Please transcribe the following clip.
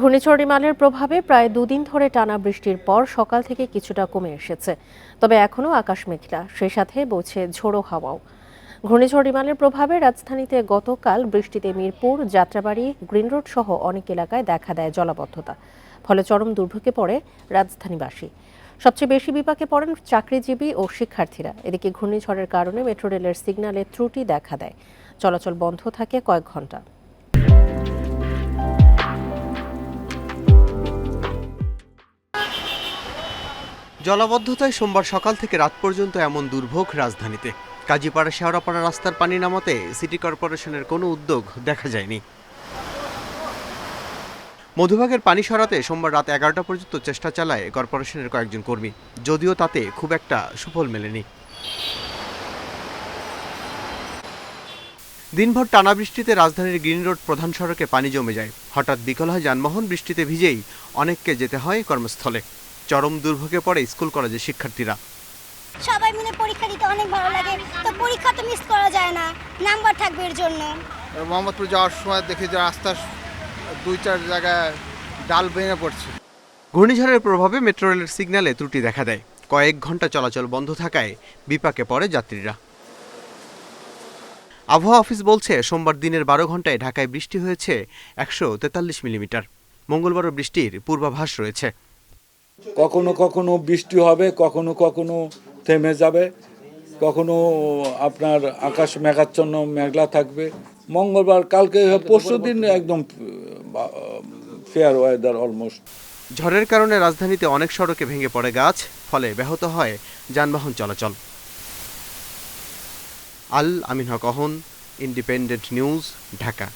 ঘূর্ণিঝড় রিমালের প্রভাবে প্রায় দুদিন ধরে টানা বৃষ্টির পর সকাল থেকে কিছুটা কমে এসেছে। তবে এখনও আকাশ মেঘলা, সেই সাথে বইছে ঝোড়ো হাওয়াও। ঘূর্ণিঝড় রিমালের প্রভাবে রাজধানীতে গতকাল বৃষ্টিতে মিরপুর, যাত্রাবাড়ি, গ্রিন রোড সহ অনেক এলাকায় দেখা দেয় জলাবদ্ধতা। ফলে চরম দুর্ভোগে পড়ে রাজধানীবাসী। সবচেয়ে বেশি বিপাকে পড়েন চাকরিজীবী ও শিক্ষার্থীরা। এদিকে ঘূর্ণিঝড়ের কারণে মেট্রো রেলের সিগন্যালে ত্রুটি দেখা দেয়। চলাচল বন্ধ থাকে কয়েক ঘণ্টা। জলাবদ্ধতায় সোমবার সকাল থেকে রাত পর্যন্ত এমন দুর্ভোগ রাজধানীতে। কাজীপাড়া শেওড়াপাড়া রাস্তার পানি নামাতে সিটি কর্পোরেশনের কোনো উদ্যোগ দেখা যায়নি। মধুবাগের পানি সরাতে সোমবার রাত এগারোটা পর্যন্ত চেষ্টা চালায় কর্পোরেশনের কয়েকজন কর্মী। যদিও তাতে খুব একটা সুফল মেলেনি। দিনভর টানা বৃষ্টিতে রাজধানীর গ্রিন রোড প্রধান সড়কে পানি জমে যায়। হঠাৎ বিকল হয় যানবাহন বৃষ্টিতে ভিজেই অনেককে যেতে হয় কর্মস্থলে। চরম দুর্ভোগে পড়ে স্কুল কলেজের শিক্ষার্থীরা। সবাই মিলে পরীক্ষা দিতে অনেক ভালো লাগে তো পরীক্ষা তো মিস করা যায় না। নাম্বার থাকবে এর জন্য। মোহাম্মদপুর যাওয়ার সময় দেখি যে রাস্তার দুই চার জায়গায় ডাল ভেঙে পড়ছে। ঘূর্ণিঝড়ের প্রভাবে মেট্রো রেলের সিগন্যালে ত্রুটি দেখা দেয়। কয়েক ঘণ্টা চলাচল বন্ধ থাকায় বিপাকে পড়ে যাত্রীরা। আবহাওয়া অফিস বলছে সোমবার দিনের বারো ঘন্টায় ঢাকায় বৃষ্টি হয়েছে একশো তেতাল্লিশ মিলিমিটার। মঙ্গলবারও বৃষ্টির পূর্বাভাস রয়েছে। কখনো কখনো বৃষ্টি হবে, কখনো কখনো থেমে যাবে, কখনো আপনার আকাশ মেঘাচ্ছন্ন, মেঘলা থাকবে। মঙ্গলবার, কালকে, পরশু দিন একদম ফেয়ার ওয়েদার অলমোস্ট ঝড়ের কারণে রাজধানীতে অনেক সড়কে ভেঙে পড়ে গাছ, ফলে ব্যাহত হয় যানবাহন চলাচল। আল আমিন হক অহন ইন্ডিপেন্ডেন্ট নিউজ ঢাকা।